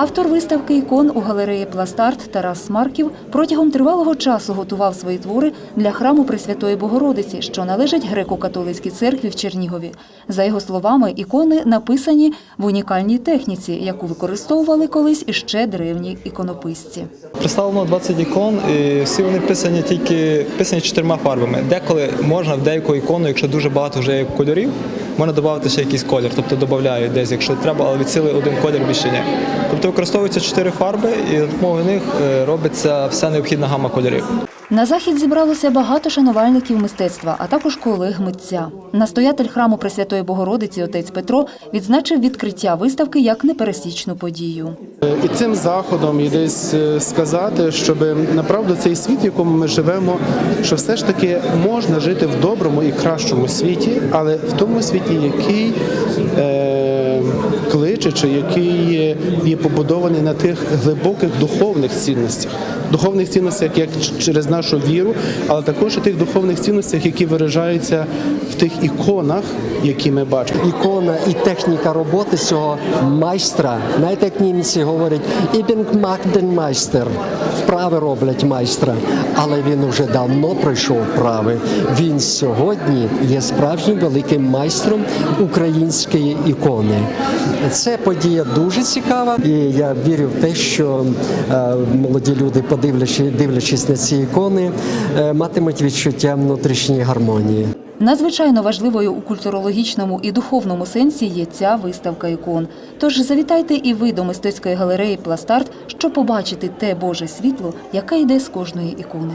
Автор виставки ікон у галереї Пластарт Тарас Марків протягом тривалого часу готував свої твори для храму Пресвятої Богородиці, що належить греко-католицькій церкві в Чернігові. За його словами, ікони написані в унікальній техніці, яку використовували колись іще древні іконописці. Представлено 20 ікон, і всі вони писані тільки писані чотирма фарбами. Деколи можна в деяку ікону, якщо дуже багато вже кольорів, можна додати ще якийсь колір, тобто додають десь, якщо треба, але від сили один колір більше ні. Тобто використовуються чотири фарби, і за допомогою них е, робиться вся необхідна гама кольорів. На захід зібралося багато шанувальників мистецтва, а також колег митця. Настоятель храму Пресвятої Богородиці отець Петро відзначив відкриття виставки як непересічну подію. І цим заходом і десь е, сказати, щоб направду цей світ, в якому ми живемо, що все ж таки можна жити в доброму і кращому світі, але в тому світі, який е, кличе, чи який є, побудований на тих глибоких духовних цінностях, духовних цінностях як через нашу віру, але також і тих духовних цінностях, які виражаються в тих іконах, які ми бачимо. ікона і техніка роботи цього майстра. Знаєте, як німці говорять, «Ібінг магден майстер. Вправи роблять майстра, але він уже давно пройшов вправи. Він сьогодні є справжнім великим майстром української ікони. Це подія дуже цікава, і я вірю в те, що е, молоді люди, подивлячись, дивлячись на ці ікони, е, матимуть відчуття внутрішньої гармонії. Надзвичайно важливою у культурологічному і духовному сенсі є ця виставка ікон. Тож завітайте і ви до мистецької галереї Пластарт, щоб побачити те Боже світло, яке йде з кожної ікони.